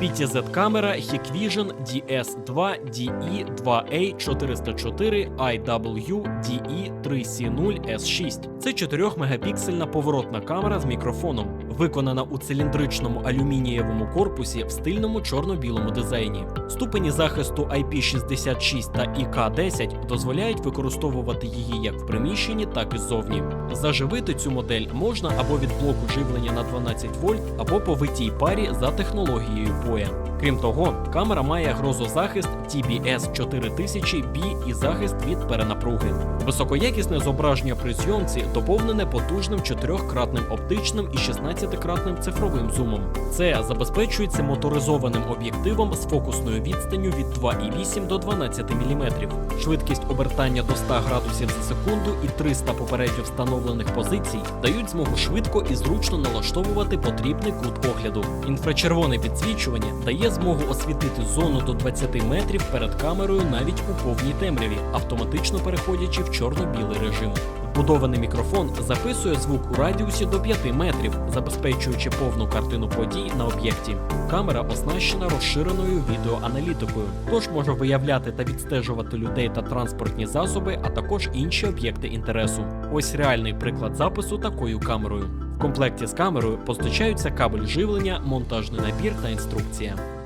PTZ камера Hikvision DS2 DE2A 404 IW DE 3C0 S6. Це 4-мегапіксельна поворотна камера з мікрофоном, виконана у циліндричному алюмінієвому корпусі в стильному чорно-білому дизайні. Ступені захисту IP66 та IK10 дозволяють використовувати її як в приміщенні, так і ззовні. Заживити цю модель можна або від блоку живлення на 12 вольт, або по витій парі за технологією POE. Крім того, камера має грозозахист TBS 4000B і захист від перенапруги. Високоякісне зображення при зйомці доповнене потужним 4-кратним оптичним і 16-кратним цифровим зумом. Це забезпечується моторизованим об'єктивом з фокусною відстанню від 2,8 до 12 мм. Швидкість обертання до 100 градусів за секунду і 300 попередньо встановлених позицій дають змогу швидко і зручно налаштовувати потрібний кут огляду. Інфрачервоне підсвічування дає змогу освітити зону до 20 метрів перед камерою навіть у повній темряві, автоматично переходячи в чорно-білий режим. Вбудований мікрофон записує звук у радіусі до 5 метрів, забезпечуючи повну картину подій на об'єкті. Камера оснащена розширеною відеоаналітикою, тож може виявляти та відстежувати людей та транспортні засоби, а також інші об'єкти інтересу. Ось реальний приклад запису такою камерою. В комплекті з камерою постачаються кабель живлення, монтажний набір та інструкція.